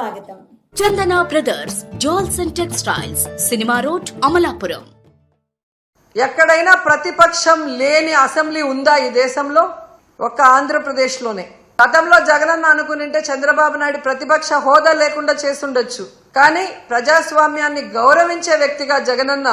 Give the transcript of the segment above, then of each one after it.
స్వాగతం. Chandana brothers jewels and textiles cinema road Amalapuram. ఎక్కడైనా ప్రతిపక్షం లేని అసెంబ్లీ ఉందా ఈ దేశంలో? ఒక్క ఆంధ్రప్రదేశ్లోనే. గతంలో జగనన్న అనుకునింటే చంద్రబాబు నాయుడు ప్రతిపక్ష హోదా లేకుండా చేసుండొచ్చు కానీ ప్రజాస్వామ్యాన్ని గౌరవించే వ్యక్తిగా జగనన్న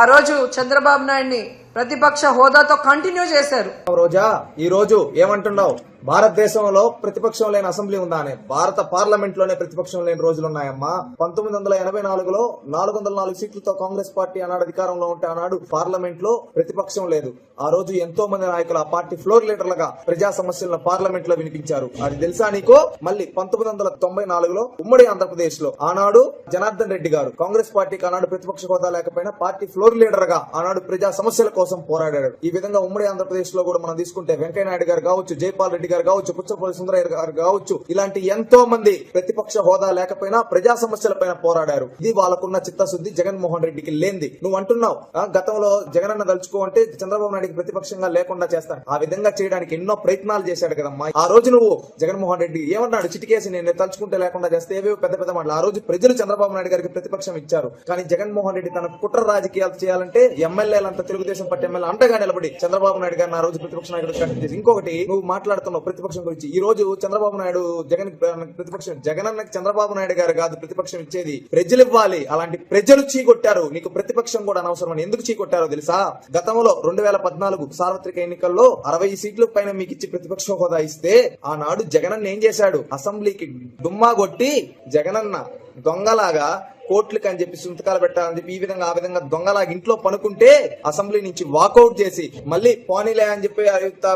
ఆ రోజు చంద్రబాబు నాయుడిని ప్రతిపక్ష హోదాతో కంటిన్యూ చేశారు. రోజా ఈ రోజు ఏమంటున్నావు? భారతదేశంలో ప్రతిపక్షం లేని అసెంబ్లీ ఉందా అని భారత పార్లమెంట్లోనే ప్రతిపక్షం లేని రోజులు ఉన్నాయమ్మా పంతొమ్మిది వందల ఎనభై నాలుగులో నాలుగు వందల నాలుగు సీట్లతో కాంగ్రెస్ పార్టీ ఆనాడు అధికారంలో ఉంటే ఆనాడు పార్లమెంట్లో ప్రతిపక్షం లేదు. ఆ రోజు ఎంతో మంది నాయకులు ఆ పార్టీ ఫ్లోర్ లీడర్లుగా ప్రజా సమస్యలను పార్లమెంట్లో వినిపించారు. అది తెలుసా నీకో? మళ్ళీ పంతొమ్మిది వందల తొంభై నాలుగులో ఉమ్మడి ఆంధ్రప్రదేశ్లో ఆనాడు జనార్దన్ రెడ్డి గారు. కాంగ్రెస్ పార్టీకి ఆనాడు ప్రతిపక్ష హోదా లేకపోయినా పార్టీ ఫ్లోర్ లీడర్గా ఆనాడు ప్రజా సమస్యల కోసం పోరాడాడు. ఈ విధంగా ఉమ్మడి ఆంధ్రప్రదేశ్లో కూడా మనం తీసుకుంటే వెంకయ్య నాయుడు గారు కావచ్చు జైపాల్ రెడ్డి గారు కావచ్చు పుచ్చపల్లి సుందరయ్య గారు కావచ్చు ఇలాంటి ఎంతో మంది ప్రతిపక్ష హోదా లేకపోయినా ప్రజా సమస్యల పైన పోరాడారు. ఇది వాళ్ళకున్న చిత్తశుద్ధి జగన్మోహన్ రెడ్డికి లేనిది. నువ్వు అంటున్నావు గతంలో జగనన్న దలుచుకో అంటే చంద్రబాబు నాయుడికి ప్రతిపక్షంగా లేకుండా చేస్తాను ఆ విధంగా చేయడానికి ఎన్నో ప్రయత్నాలు చేశాడు కదమ్మా. ఆ రోజు నువ్వు జగన్మోహన్ రెడ్డి ఏమన్నాడు? చిటికేసి నేను తలుచుకుంటే లేకుండా చేస్తే ఏవేవో పెద్ద పెద్ద మాటలు. ఆ రోజు ప్రజలు చంద్రబాబు నాయుడు గారికి ప్రతిపక్షం ఇచ్చారు. కానీ జగన్మోహన్ రెడ్డి తన కుట్ర రాజకీయాలు చేయాలంటే ఎమ్మెల్యేలంతా తెలుగుదేశం పార్టీ ఎమ్మెల్యే అండగా నిలబడి చంద్రబాబు నాయుడు గారిని ఆ రోజు ప్రతిపక్ష నాయకుడు చేసి ఇంకొకటి నువ్వు మాట్లాడుతున్నావు ప్రతిపక్షం గురించి. ఈ రోజు చంద్రబాబు నాయుడు జగన్ ప్రతిపక్షం జగన్ అన్నకి చంద్రబాబు నాయుడు గారు కాదు ప్రతిపక్షం ఇచ్చేది ప్రజలు ఇవ్వాలి. అలాంటి ప్రజలు చీకొట్టారు. నీకు ప్రతిపక్షం కూడా అనవసరం అని ఎందుకు చీకొట్టారో తెలుసా? గతంలో రెండు వేల పద్నాలుగు సార్వత్రిక ఎన్నికల్లో అరవై సీట్ల పైన మీకు ఇచ్చి ప్రతిపక్ష హోదా ఇస్తే ఆనాడు జగనన్న ఏం చేశాడు? అసెంబ్లీకి డుమ్మా కొట్టి జగనన్న దొంగలాగా కోట్లకి అని చెప్పి సంతకాలు పెట్టాలని చెప్పి ఈ విధంగా ఆ విధంగా దొంగలా ఇంట్లో పనుకుంటే అసెంబ్లీ నుంచి వాకౌట్ చేసి మళ్ళీ పోనీలే అని చెప్పి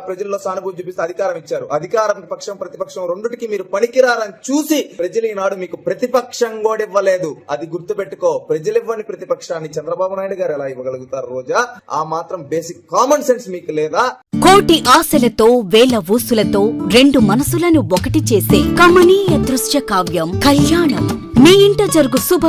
ప్రజల్లో సానుభూతి చూపిస్తే అధికారం ఇచ్చారు. అధికారం పక్షం ప్రతిపక్షం రెండుటికి మీరు పనికిరారని చూసి ప్రజలు ఈనాడు మీకు ప్రతిపక్షం కూడా ఇవ్వలేదు. అది గుర్తుపెట్టుకో ప్రజలు ఇవ్వని ప్రతిపక్షాన్ని చంద్రబాబు నాయుడు గారు ఎలా ఇవ్వగలుగుతారు రోజా? ఆ మాత్రం బేసిక్ కామన్ సెన్స్ మీకు లేదా? కోటి ఆశలతో వేల ఊసులతో రెండు మనసులను ఒకటి చేసే కమనీయ దృశ్య కావ్యం కళ్యాణం. మీ ఇంట జరుగు శుభ